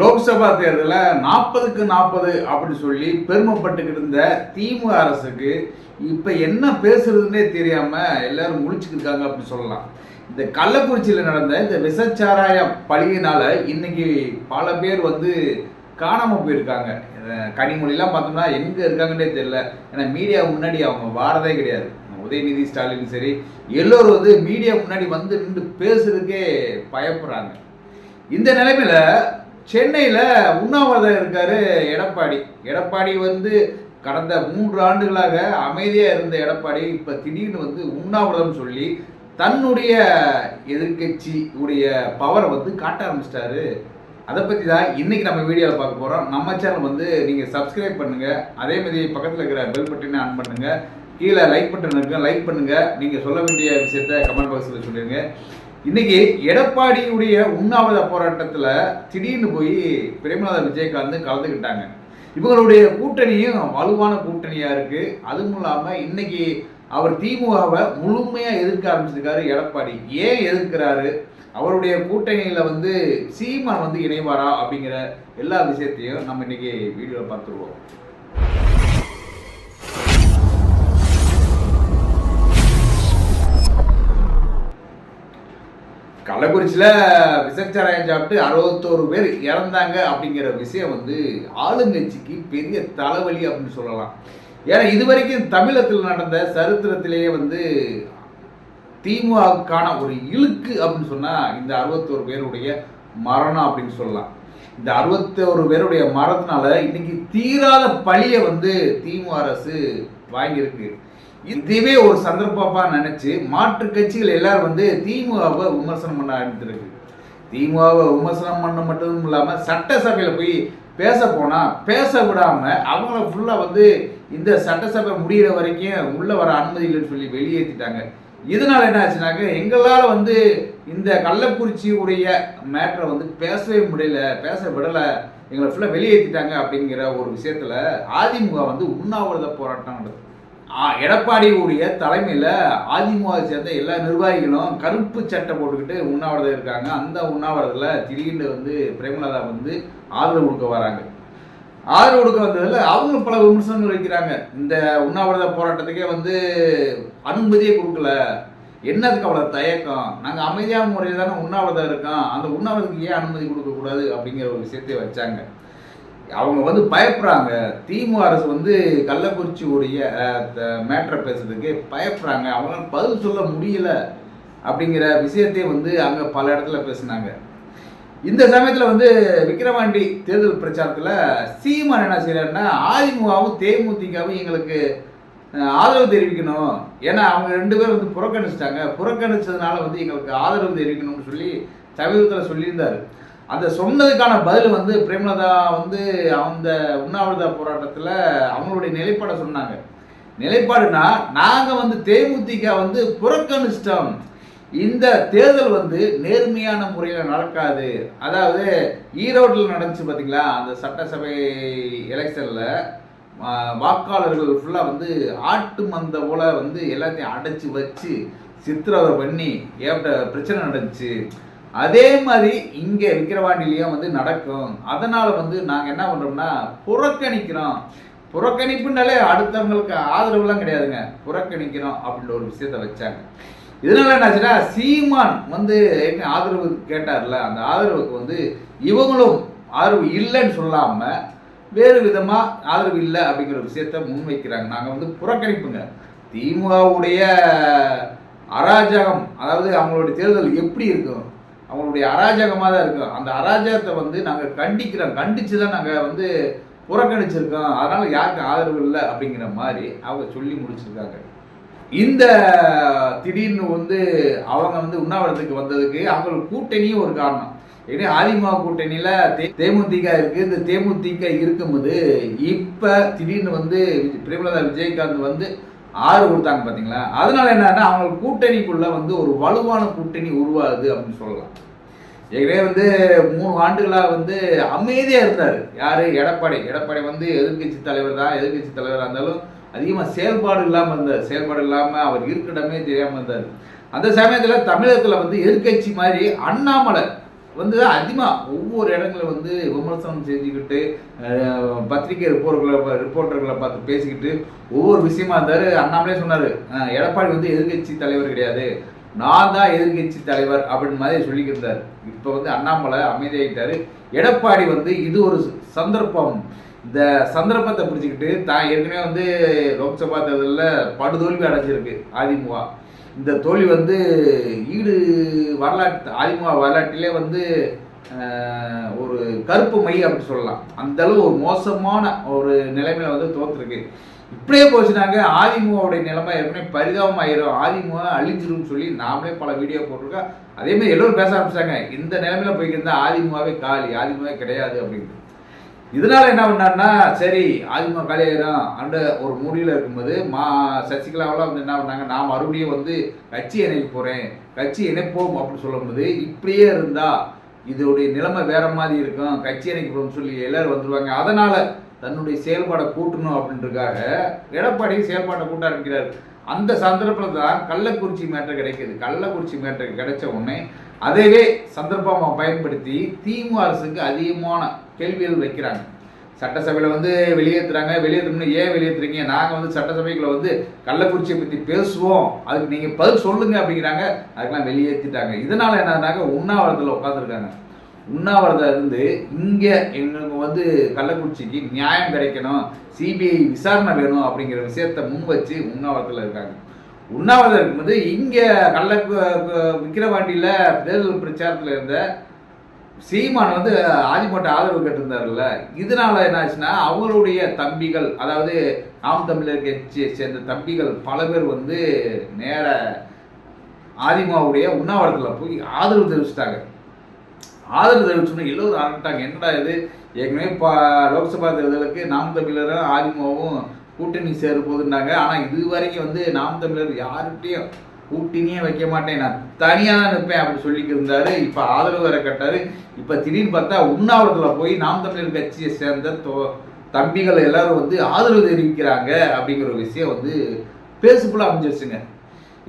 லோக்சபா தேர்தலில் நாற்பதுக்கு நாற்பது அப்படின்னு சொல்லி பெருமைப்பட்டுக்கிட்டு இருந்த திமுக அரசுக்கு இப்போ என்ன பேசுறதுன்னே தெரியாமல் எல்லாரும் முழிச்சுக்கிட்டு இருக்காங்க அப்படின்னு சொல்லலாம். இந்த கள்ளக்குறிச்சியில் நடந்த இந்த விசச்சாராய பழியினால் இன்னைக்கு பல பேர் வந்து காணாமல் போயிருக்காங்க. கனிமொழிலாம் பார்த்தோம்னா எங்கே இருக்காங்கன்னே தெரியல. ஏன்னா மீடியா முன்னாடி அவங்க வாரதே கிடையாது. உதயநிதி ஸ்டாலின் சரி எல்லோரும் வந்து மீடியா முன்னாடி வந்து நின்று பேசுறதுக்கே பயப்படுறாங்க. இந்த நிலைமையில சென்னையில் உண்ணாவிரதம் இருக்கார் எடப்பாடி. எடப்பாடி வந்து கடந்த மூன்று ஆண்டுகளாக அமைதியாக இருந்த எடப்பாடி இப்போ திடீர்னு வந்து உண்ணாவிரதம் சொல்லி தன்னுடைய எதிர்க்கட்சி உடைய பவரை வந்து காட்ட ஆரம்பிச்சிட்டாரு. அதை பற்றி தான் இன்னைக்கு நம்ம வீடியோவில் பார்க்க போகிறோம் நம்ம சேனல் வந்து நீங்கள் சப்ஸ்கிரைப் பண்ணுங்கள் அதே மாதிரி பக்கத்தில் இருக்கிற பெல் பட்டனை ஆன் பண்ணுங்கள் கீழே லைக் பட்டன் இருக்கு. லைக் பண்ணுங்கள் நீங்கள் சொல்ல வேண்டிய விஷயத்த கமெண்ட் பாக்ஸில் சொல்லிடுங்க. இன்னைக்கு எடப்பாடியுடைய உண்ணாவிரத போராட்டத்தில் திடீர்னு போய் பிரேமநாத விஜயகாந்த் கலந்துக்கிட்டாங்க. இவங்களுடைய கூட்டணியும் வலுவான கூட்டணியாக இருக்குது அதுவும் இல்லாமல் இன்னைக்கு அவர் திமுகவை முழுமையாக எதிர்க்க ஆரம்பிச்சிருக்காரு எடப்பாடி. ஏன் எதிர்க்கிறாரு? அவருடைய கூட்டணியில் வந்து சீமான் வந்து இணைவாரா அப்படிங்கிற எல்லா விஷயத்தையும் நம்ம இன்னைக்கு வீடியோவில் பார்த்துருவோம். கள்ளக்குறிச்சியில் விசச்சாராயம் சாப்பிட்டு அறுபத்தோரு பேர் இறந்தாங்க அப்படிங்கிற விஷயம் வந்து ஆளுங்கட்சிக்கு பெரிய தலைவலி அப்படின்னு சொல்லலாம். ஏன்னா இது வரைக்கும் தமிழகத்தில் நடந்த சரித்திரத்திலேயே வந்து திமுகவுக்கான ஒரு இழுக்கு அப்படின்னு சொன்னால் இந்த அறுபத்தோரு பேருடைய மரணம் அப்படின்னு சொல்லலாம். இந்த அறுபத்தோரு பேருடைய மரணத்தினால இன்னைக்கு தீராத பழியை வந்து திமுக அரசு வாங்கியிருக்கு. இதுவே ஒரு சந்தர்ப்பமாக நினச்சி மாற்று கட்சிகள் எல்லாரும் வந்து திமுகவை விமர்சனம் பண்ண ஆரம்பித்திருக்கு திமுகவை விமர்சனம் பண்ண மட்டும் இல்லாமல் சட்டசபையில் போய் பேச போனால் பேச விடாமல் அவங்கள ஃபுல்லாக வந்து இந்த சட்டசபை முடியிற வரைக்கும் உள்ளே வர அனுமதி இல்லைன்னு சொல்லி வெளியேற்றிட்டாங்க இதனால என்ன ஆச்சுனாக்க எங்களால் வந்து இந்த கள்ளக்குறிச்சியுடைய மேட்டரை வந்து பேசவே முடியல பேச விடலை எங்களை ஃபுல்லாக வெளியேற்றிட்டாங்க அப்படிங்கிற ஒரு விஷயத்தில் அதிமுக வந்து உண்ணாவிரத போராட்டம் நடத்துது. எடப்பாடியுடைய தலைமையில் அதிமுக சேர்ந்த எல்லா நிர்வாகிகளும் கருப்பு சட்டை போட்டுக்கிட்டு உண்ணாவிரதம் இருக்காங்க. அந்த உண்ணாவிரதத்தில் திடீர்னு வந்து பிரேமலதா வந்து ஆதரவு கொடுக்க வராங்க. ஆதரவு கொடுக்க வந்ததில் அவங்க பல விமர்சனங்கள் வைக்கிறாங்க. இந்த உண்ணாவிரத போராட்டத்துக்கே வந்து அனுமதியே கொடுக்கல. என்னதுக்கு அவ்வளோ தயக்கம்? நாங்கள் அமைதியான முறையில் தானே உண்ணாவிரதம் இருக்கோம். அந்த உண்ணாவிரதத்துக்கு ஏன் அனுமதி கொடுக்கக்கூடாது அப்படிங்கிற ஒரு விஷயத்தை வச்சாங்க. அவங்க வந்து பயப்படுறாங்க திமுக அரசு வந்து கள்ளக்குறிச்சியுடைய மேட்ரை பேசுறதுக்கு பயப்படுறாங்க அவங்களால பதில் சொல்ல முடியல அப்படிங்கிற விஷயத்தையும் வந்து அங்கே பல இடத்துல பேசினாங்க. இந்த சமயத்தில் வந்து விக்கிரவாண்டி தேர்தல் பிரச்சாரத்தில் சீமான் என்ன செய்யறாருன்னா அதிமுகவும் தேமுதிகவும் எங்களுக்கு ஆதரவு தெரிவிக்கணும். ஏன்னா அவங்க ரெண்டு பேரும் வந்து புறக்கணிச்சிட்டாங்க. புறக்கணிச்சதுனால வந்து எங்களுக்கு ஆதரவு தெரிவிக்கணும்னு சொல்லி சமீபத்தில் சொல்லியிருந்தாரு. அந்த சொன்னதுக்கான பதில் வந்து பிரேமலதா வந்து அந்த உண்ணாவிரத போராட்டத்தில் அவங்களுடைய நிலைப்பாடை சொன்னாங்க. நிலைப்பாடுனா நாங்கள் வந்து தேமுதிக வந்து புறக்கணிச்சிட்டோம். இந்த தேர்தல் வந்து நேர்மையான முறையில் நடக்காது. அதாவது ஈரோட்டில் நடந்துச்சு பார்த்தீங்களா அந்த சட்டசபை எலெக்ஷனில் வாக்காளர்கள் ஃபுல்லாக வந்து ஆட்டு மந்த போல வந்து எல்லாத்தையும் அடைச்சி வச்சு சித்திரவதை பண்ணி ஏற்பட்ட பிரச்சனை நடந்துச்சு. அதே மாதிரி இங்கே விக்கிரவாண்டிலையும் வந்து நடக்கும். அதனால் வந்து நாங்கள் என்ன பண்ணுறோம்னா புறக்கணிக்கிறோம். புறக்கணிப்புனாலே அடுத்தவங்களுக்கு ஆதரவுலாம் கிடையாதுங்க. புறக்கணிக்கிறோம் அப்படின்ற ஒரு விஷயத்த வச்சாங்க. இதனால என்னாச்சுன்னா சீமான் வந்து என்ன ஆதரவு கேட்டார்ல அந்த ஆதரவுக்கு வந்து இவங்களும் ஆதரவு இல்லைன்னு சொல்லாம வேறு விதமா ஆதரவு இல்லை அப்படிங்கிற விஷயத்த முன்வைக்கிறாங்க. நாங்க வந்து புறக்கணிப்புங்க. திமுகவுடைய அராஜகம் அதாவது அவங்களுடைய தேர்தல் எப்படி இருக்கும்? அவங்களுடைய அராஜகமாக தான் இருக்கும் அந்த அராஜகத்தை வந்து நாங்கள் கண்டிக்கிறோம். கண்டித்து தான் நாங்கள் வந்து புறக்கணிச்சிருக்கோம். அதனால் யாருக்கும் ஆதரவு இல்லை அப்படிங்கிற மாதிரி அவங்க சொல்லி முடிச்சிருக்காங்க. இந்த திடீர்னு வந்து அவங்க வந்து உண்ணாவிரதத்துக்கு வந்ததுக்கு அவங்களுக்கு கூட்டணியும் ஒரு காரணம். ஏன்னா அதிமுக கூட்டணியில் தே- தேமுதிக இருக்கு. இந்த தேமுதிக இருக்கும்போது இப்போ திடீர்னு வந்து விஜய்- பிரேமலதா விஜயகாந்த் வந்து ஆறு கொடுத்தாங்க பார்த்தீங்களா அதனால என்னன்னா அவங்க கூட்டணிக்குள்ள வந்து ஒரு வலுவான கூட்டணி உருவாகுது அப்படின்னு சொல்லலாம். ஏற்கனவே வந்து மூணு ஆண்டுகளாக வந்து அமைதியாக இருந்தார். யார்? எடப்பாடி. எடப்பாடி வந்து எதிர்க்கட்சி தலைவர் தான். எதிர்க்கட்சி தலைவராக இருந்தாலும் அதிகமாக செயல்பாடு இல்லாமல் இருந்தார். செயல்பாடு இல்லாமல் அவர் இருக்கிடமே தெரியாமல் இருந்தார். அந்த சமயத்தில் தமிழகத்தில் வந்து எதிர்க்கட்சி மாதிரி அண்ணாமலை வந்து அதிகமாக ஒவ்வொரு இடங்களில் வந்து விமர்சனம் செஞ்சுக்கிட்டு பத்திரிகை ரிப்போர்ட்டர்களை ரிப்போர்ட்டர்களை பார்த்து பேசிக்கிட்டு ஒவ்வொரு விஷயமா இருந்தாரு. அண்ணாமலே சொன்னார் எடப்பாடி வந்து எதிர்க்கட்சி தலைவர் கிடையாது. நான் தான் எதிர்க்கட்சி தலைவர் அப்படின்னு மாதிரி சொல்லிக்கிட்டு இருந்தார் இப்போ வந்து அண்ணாமலை அமைதியாகிட்டாரு எடப்பாடி வந்து இது ஒரு சந்தர்ப்பம். இந்த சந்தர்ப்பத்தை பிடிச்சிக்கிட்டு தான் ஏற்கனவே வந்து லோக்சபா தேர்தலில் படுதோல்வி அடைஞ்சிருக்கு அதிமுக. இந்த தோல்வி வந்து ஈடு வரலாற்று ஆதிமுக வரலாற்றிலே வந்து ஒரு கருப்பு மை அப்படி சொல்லலாம். அந்த அளவு ஒரு மோசமான ஒரு நிலைமையில வந்து தோத்துருக்கு. இப்படியே போச்சுனாங்க ஆதிமுகவுடைய நிலைமை ஏற்கனவே பரிதாபமாயிரும். ஆதிமுக அழிஞ்சிரும்னு சொல்லி நாமளே பல வீடியோ போட்டிருக்கோம். அதே மாதிரி எல்லோரும் பேச ஆரம்பிச்சாங்க. இந்த நிலைமையில போய்க்கிட்டு ஆதிமுகவே காலி ஆதிமுகவே கிடையாது அப்படின்ட்டு. இதனால என்ன பண்ணாருன்னா சரி அதிமுக காலியாயிரும் அந்த ஒரு முடிவில் இருக்கும்போது மா சசிகலாவெல்லாம் வந்து என்ன பண்ணாங்க நான் மறுபடியும் வந்து கட்சி இணைக்க போகிறேன் கட்சி இணைப்போம் அப்படின்னு சொல்லும்போது இப்படியே இருந்தா இதோடைய நிலைமை வேற மாதிரி இருக்கும் கட்சி இணைக்கப்படும்னு சொல்லி எல்லாரும் வந்துடுவாங்க அதனால தன்னுடைய செயல்பாடை கூட்டணும் அப்படின்றதுக்காக எடப்பாடி செயல்பாட்டை கூட்ட ஆரம்பிக்கிறார். அந்த சந்தர்ப்பத்தில் தான் கள்ளக்குறிச்சி மேட்டர் கிடைக்கிது. கள்ளக்குறிச்சி மேட்டர் கிடைச்ச உடனே அதைவே சந்தர்ப்பமாக பயன்படுத்தி திமுக அரசுக்கு அதிகமான கேள்விகள் வைக்கிறாங்க. சட்டசபையில் வந்து வெளியேற்றுறாங்க வெளியேற்றணும்னு ஏன் வெளியேற்றுறீங்க நாங்கள் வந்து சட்டசபைக்குள்ளே வந்து கள்ளக்குறிச்சியை பற்றி பேசுவோம். அதுக்கு நீங்கள் பதில் சொல்லுங்க அப்படிங்கிறாங்க. அதுக்கெல்லாம் வெளியேற்றிட்டாங்க இதனால் என்னன்னாக்க உண்ணாவிரதத்தில் உட்காந்துருக்காங்க உண்ணாவிரதம் இருந்து இங்கே எங்களுக்கு வந்து கள்ளக்குறிச்சிக்கு நியாயம் கிடைக்கணும். சிபிஐ விசாரணை வேணும் அப்படிங்கிற விஷயத்த முன் வச்சு உண்ணாவிரதத்தில் இருக்காங்க. உண்ணாவிரதம் இருக்கும்போது இங்கே கள்ள விக்கிரவாண்டியில் தேர்தல் பிரச்சாரத்தில் இருந்த சீமான் வந்து ஆதிமட்ட ஆதரவு கேட்டிருந்தாருல்ல. இதனால என்ன ஆச்சுன்னா அவங்களுடைய தம்பிகள் அதாவது நாம் தமிழர் கட்சியை சேர்ந்த தம்பிகள் பல பேர் வந்து நேர ஆதிமாவுடைய உண்ணாவிரத்தில் போய் ஆதரவு தெரிவிச்சிட்டாங்க. ஆதரவு தெரிவிச்சோன்னு எல்லோரும் ஆரம்பிட்டாங்க என்னடா இது? ஏற்கனவே பா லோக்சபா தேர்தலுக்கு நாம் தமிழரும் ஆதிமாவும் கூட்டணி சேர போகுதுன்னாங்க ஆனால் இது வரைக்கும் வந்து நாம் தமிழர் யார்கிட்டையும் கூட்டினியே வைக்க மாட்டேன். நான் தனியாக தான் நிற்பேன் அப்படி சொல்லிட்டு இப்போ ஆதரவு வேற கட்டாரு. இப்போ திடீர்னு பார்த்தா உண்ணாவிரத்தில் போய் நாம் தமிழர் கட்சியை சேர்ந்த தோ தம்பிகள் எல்லாரும் வந்து ஆதரவு தெரிவிக்கிறாங்க அப்படிங்கிற ஒரு விஷயம் வந்து பேசுக்குள்ள அமைஞ்சிருச்சுங்க.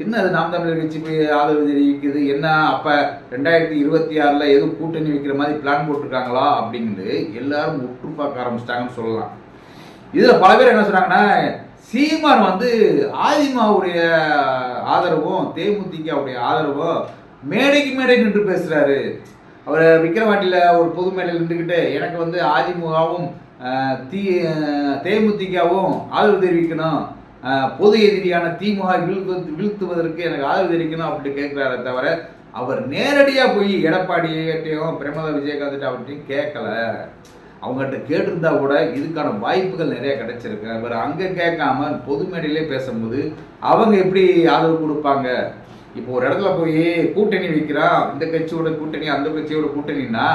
என்ன அது நாம் தமிழர் கட்சி போய் ஆதரவு தெரிவிக்குது? என்ன அப்போ ரெண்டாயிரத்தி இருபத்தி ஆறில் எதுவும் கூட்டணி வைக்கிற மாதிரி பிளான் போட்டிருக்காங்களா அப்படின்ட்டு எல்லாரும் உற்று பார்க்க ஆரம்பிச்சிட்டாங்கன்னு சொல்லலாம். இதில் பல பேர் என்ன சொன்னாங்கன்னா சீமான் வந்து ஆதிமாவுடைய ஆதரவும் தேமுதிகவுடைய ஆதரவும் மேடைக்கு மேடை நின்று பேசுறாரு. அவர் விக்கிரவாண்டியில் ஒரு பொது மேடையில் நின்றுக்கிட்டு எனக்கு வந்து அதிமுகவும் தீ தேமுதிகாவும் தேமுதிகவும் ஆதரவு தெரிவிக்கணும். பொது எதிரியான திமுக வீழ்த்து வீழ்த்துவதற்கு எனக்கு ஆதரவு தெரிவிக்கணும் அப்படின்னு கேட்குறாரே தவிர அவர் நேரடியாக போய் எடப்பாடியிட்டையும் பிரேமலா விஜயகாந்த் அவர்கிட்டையும் கேட்கல அவங்ககிட்ட கேட்டிருந்தா கூட இதுக்கான வாய்ப்புகள் நிறைய கிடைச்சிருக்கு. அவர் அங்கே கேட்காம பொது மேடையிலே பேசும்போது அவங்க எப்படி ஆதரவு கொடுப்பாங்க? இப்போ ஒரு இடத்துல போய் கூட்டணி வைக்கிறான் இந்த கட்சியோட கூட்டணி அந்த கட்சியோட கூட்டணின்னா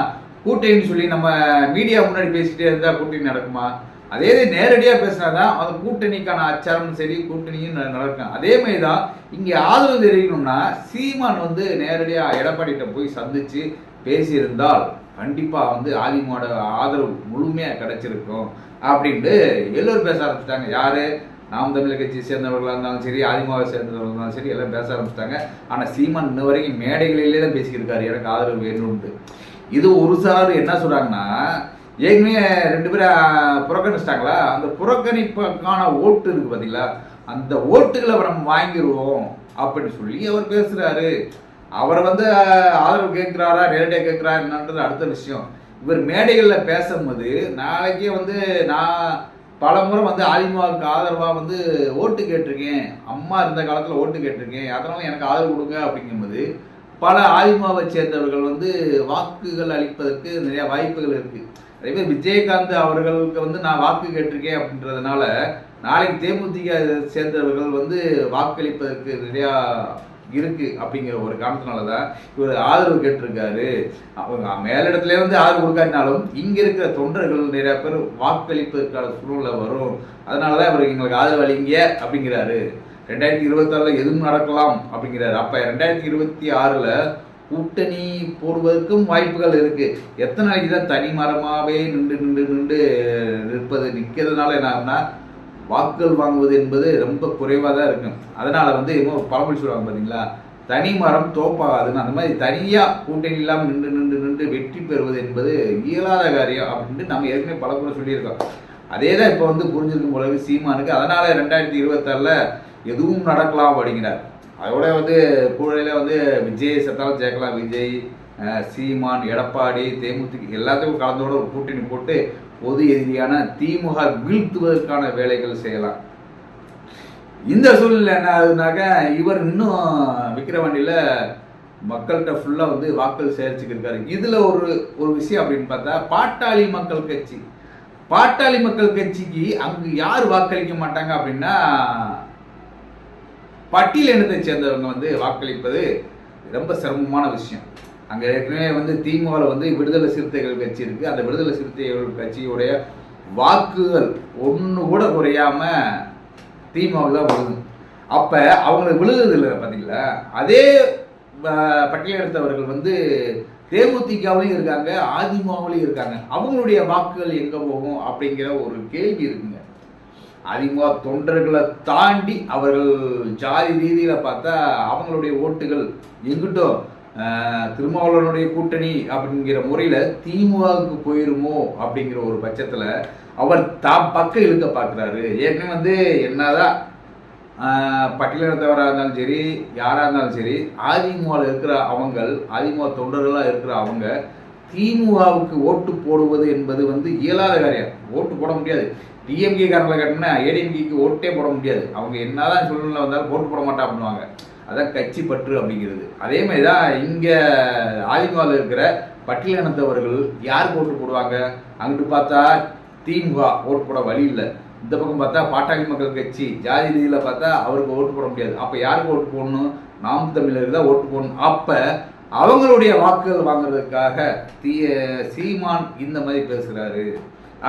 கூட்டணின்னு சொல்லி நம்ம மீடியா முன்னாடி பேசிகிட்டே இருந்தால் கூட்டணி நடக்குமா? அதே இது நேரடியாக பேசினாதான் அந்த கூட்டணிக்கான அச்சாரமும் சரி கூட்டணியும் ந- நடக்கும். அதே மாதிரி தான் இங்கே ஆதரவு தெரியணும்னா சீமான் வந்து நேரடியாக எடப்பாடிகிட்ட போய் சந்திச்சு பேசியிருந்தால் கண்டிப்பாக வந்து ஆதிமோட ஆதரவு முழுமையாக கிடைச்சிருக்கும் அப்படின்ட்டு எல்லோரும் பேச ஆரம்பிச்சிட்டாங்க. யார்? நாம் தமிழ் கட்சியை சேர்ந்தவர்களாக இருந்தாலும் சரி ஆதிமாவை சேர்ந்தவர்களாக இருந்தாலும் சரி எல்லாம் பேச ஆரம்பிச்சிட்டாங்க. ஆனால் சீமான் இன்ன வரைக்கும் மேடைகளிலே தான் பேசிக்கிருக்காரு. எனக்கு ஆதரவு வேணும்ட்டு இது ஒரு சார் என்ன சொல்கிறாங்கன்னா ஏற்கனவே ரெண்டு பேரும் புறக்கணிச்சிட்டாங்களா? அந்த புறக்கணிப்புக்கான ஓட்டு இருக்குது பார்த்தீங்களா அந்த ஓட்டுகளை நம்ம வாங்கிடுவோம் அப்படின்னு சொல்லி அவர் பேசுகிறாரு அவர் வந்து ஆதரவு கேட்குறாரா நேரடியாக கேட்குறா என்னன்றது அடுத்த விஷயம். இவர் மேடைகளில் பேசும்போது நாளைக்கே வந்து நான் பல முறை வந்து அதிமுகவுக்கு ஆதரவாக வந்து ஓட்டு கேட்டிருக்கேன். அம்மா இருந்த காலத்தில் ஓட்டு கேட்டிருக்கேன். அதனால எனக்கு ஆதரவு கொடுங்க அப்படிங்கும்போது பல அதிமுகவை சேர்ந்தவர்கள் வந்து வாக்குகள் அளிப்பதற்கு நிறைய வாய்ப்புகள் இருக்குது அதே மாதிரி விஜயகாந்த் அவர்களுக்கு வந்து நான் வாக்கு கேட்டிருக்கேன் அப்படின்றதுனால நாளைக்கு தேமுதிக சேர்ந்தவர்கள் வந்து வாக்களிப்பதற்கு நிறையா இருக்கு அப்படிங்கிற ஒரு காரணத்தினால தான் இவர் ஆதரவு கேட்டிருக்காரு. அவங்க மேலிடத்துல வந்து ஆதரவு கொடுக்காட்டினாலும் இங்க இருக்கிற தொண்டர்கள் நிறைய பேர் வாக்களிப்பதற்கான சூழ்நிலை வரும். அதனால தான் இவர் எங்களுக்கு ஆதரவு அளிங்க அப்படிங்கிறாரு. ரெண்டாயிரத்தி இருபத்தாறில் எதுவும் நடக்கலாம் அப்படிங்கிறாரு. அப்ப ரெண்டாயிரத்தி இருபத்தி ஆறுல கூட்டணி போடுவதற்கும் வாய்ப்புகள் இருக்கு. எத்தனை நாளைக்கு தான் தனி மரமாவே நின்று நின்று நின்று நிற்பது நிற்கிறதுனால என்ன வாக்குகள் வாங்குவது என்பது ரொம்ப குறைவாக தான் இருக்கும். அதனால் வந்து இன்னும் பழமொழி சொல்லுவாங்க பார்த்தீங்களா தனி மரம் தோப்பாகாதுன்னு அந்த மாதிரி தனியாக கூட்டணி இல்லாமல் நின்று நின்று நின்று வெற்றி பெறுவது என்பது இயலாத காரியம் அப்படின்ட்டு நம்ம ஏற்கனவே பல முறை சொல்லியிருக்கோம். அதே தான் இப்போ வந்து புரிஞ்சிருக்கும் போலவே சீமானுக்கு. அதனால் ரெண்டாயிரத்தி இருபத்தாறில் எதுவும் நடக்கலாம் அப்படிங்கிறார். அதோட வந்து கூடையில் வந்து விஜய் செத்தாலும் சேர்க்கலாம் விஜய் சீமான் எடப்பாடி தேமுதிக எல்லாத்தையும் கலந்தோட ஒரு கூட்டணி போட்டு பொது எதிரியான திமுக வீழ்த்துவதற்கான வேலைகள் செய்யலாம். இந்த சூழ்நிலை என்ன ஆகுதுனாக்க இவர் இன்னும் விக்கிரவாண்டியில் மக்கள்கிட்ட ஃபுல்லாக வந்து வாக்கள் சேகரிச்சுக்கிருக்காரு இதில் ஒரு ஒரு விஷயம் அப்படின்னு பார்த்தா பாட்டாளி மக்கள் கட்சி. பாட்டாளி மக்கள் கட்சிக்கு அங்கு யார் வாக்களிக்க மாட்டாங்க அப்படின்னா பட்டியல் இனத்தை சேர்ந்தவங்க வந்து வாக்களிப்பது ரொம்ப சிரமமான விஷயம். அங்கே ஏற்கனவே வந்து திமுகவில் வந்து விடுதலை சிறுத்தைகள் கட்சி இருக்கு. அந்த விடுதலை சிறுத்தைகள் கட்சியுடைய வாக்குகள் ஒன்று கூட குறையாம திமுகவில் தான் விழுது. அப்போ அவங்களுக்கு விழுகுது இல்லை பார்த்தீங்களா அதே பட்டியலெடுத்தவர்கள் வந்து தேமுதிகவிலையும் இருக்காங்க அதிமுகவிலையும் இருக்காங்க. அவங்களுடைய வாக்குகள் எங்கே போகும் அப்படிங்கிற ஒரு கேள்வி இருக்குங்க. அதிமுக தொண்டர்களை தாண்டி அவர்கள் ஜாதி ரீதியில் பார்த்தா அவங்களுடைய ஓட்டுகள் எங்கிட்டோ திருமாவளவனுடைய கூட்டணி அப்படிங்கிற முறையில் திமுகவுக்கு போயிருமோ அப்படிங்கிற ஒரு பட்சத்தில் அவர் தா பக்கம் இழுக்க பார்க்குறாரு ஏற்கனவே வந்து என்னதான் பட்டியலினத்தவராக இருந்தாலும் சரி யாராக இருந்தாலும் சரி அதிமுகவில் இருக்கிற அவங்கள் அதிமுக தொண்டர்களாக இருக்கிற அவங்க திமுகவுக்கு ஓட்டு போடுவது என்பது வந்து இயலாத காரியம். ஓட்டு போட முடியாது. டிஎம்கே காரங்களை கட்டினா ஏடிஎம்கேக்கு ஓட்டே போட முடியாது. அவங்க என்னதான் சூழ்நிலை வந்தாலும் ஓட்டு போட மாட்டா அப்படின்னுவாங்க. அதான் கட்சி பற்று அப்படிங்கிறது. அதே மாதிரி தான் இங்கே ஆதிமாவில் இருக்கிற பட்டியலினத்தவர்கள் யாருக்கு ஓட்டு போடுவாங்க? அங்கிட்டு பார்த்தா திமுக ஓட்டு போட வழி இல்லை. இந்த பக்கம் பார்த்தா பாட்டாளி மக்கள் கட்சி ஜாதி ரீதியில் பார்த்தா அவருக்கு ஓட்டு போட முடியாது. அப்போ யாருக்கு ஓட்டு போடணும்? நாம் தமிழருக்கு தான் ஓட்டு போடணும். அப்போ அவங்களுடைய வாக்குகள் வாங்குறதுக்காக தீ சீமான் இந்த மாதிரி பேசுகிறாரு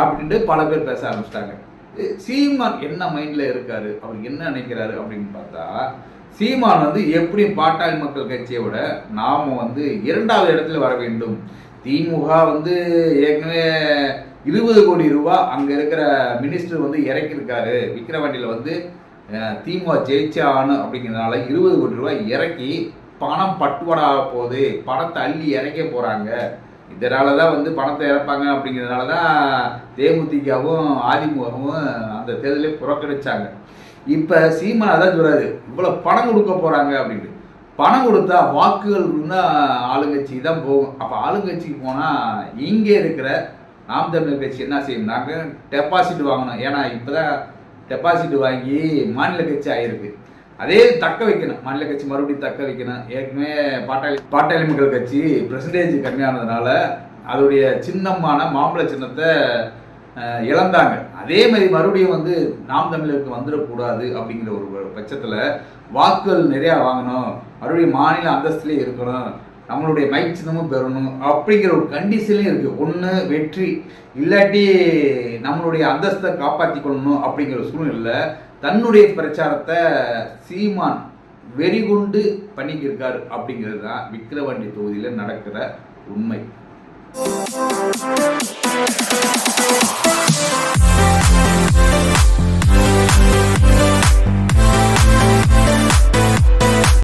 அப்படின்ட்டு பல பேர் பேச ஆரம்பிச்சிட்டாங்க. சீமான் என்ன மைண்டில் இருக்காரு? அவர் என்ன நினைக்கிறாரு அப்படின்னு பார்த்தா சீமான் வந்து எப்படி பாட்டாளி மக்கள் கட்சியை விட நாம் வந்து இரண்டாவது இடத்துல வர வேண்டும். திமுக வந்து ஏற்கனவே இருபது கோடி ரூபா அங்கே இருக்கிற மினிஸ்டர் வந்து இறக்கியிருக்காரு. விக்கிரவாண்டியில் வந்து திமுக ஜெயிச்சே ஆகணும் அப்படிங்கிறதுனால இருபது கோடி ரூபாய் இறக்கி பணம் பட்டுவாடா போகுது. பணத்தை அள்ளி இறக்க போகிறாங்க இதனால தான் வந்து பணத்தை இறப்பாங்க அப்படிங்கிறதுனால தான் தேமுதிகவும் அதிமுகவும் அந்த தேர்தலை புறக்கணிச்சாங்க. இப்போ சீமான் அதான் சொல்கிறாரு இவ்வளோ பணம் கொடுக்க போகிறாங்க அப்படின்ட்டு பணம் கொடுத்தா வாக்குகள் ஆளுங்கட்சி தான் போகும். அப்போ ஆளுங்கட்சிக்கு போனால் இங்கே இருக்கிற நாம் தமிழர் கட்சி என்ன செய்யணும்னாக்க டெபாசிட் வாங்கணும். ஏன்னா இப்போதான் டெபாசிட் வாங்கி மாநில கட்சி ஆகிருக்கு அதே தக்க வைக்கணும். மாநில கட்சி மறுபடியும் தக்க வைக்கணும். ஏற்கனவே பாட்டாளி பாட்டாளி மக்கள் கட்சி பிரசன்டேஜ் கம்மியானதுனால அதோடைய சின்னமான மாம்பழ சின்னத்தை இழந்தாங்க. அதே மாதிரி மறுபடியும் வந்து நாம் தமிழருக்கு வந்துடக்கூடாது அப்படிங்கிற ஒரு பட்சத்தில் வாக்குகள் நிறையா வாங்கணும். மறுபடியும் மாநில அந்தஸ்துலேயும் இருக்கணும். நம்மளுடைய மைச்சினமும் பெறணும் அப்படிங்கிற ஒரு கண்டிஷன்லையும் இருக்குது ஒன்று வெற்றி. இல்லாட்டி நம்மளுடைய அந்தஸ்தை காப்பாற்றி கொள்ளணும் அப்படிங்கிற சூழ்நிலையில் தன்னுடைய பிரச்சாரத்தை சீமான் வெறிகொண்டு பண்ணிக்கிருக்காரு அப்படிங்கிறது தான் விக்கிரவாண்டி தொகுதியில் நடக்கிற உண்மை.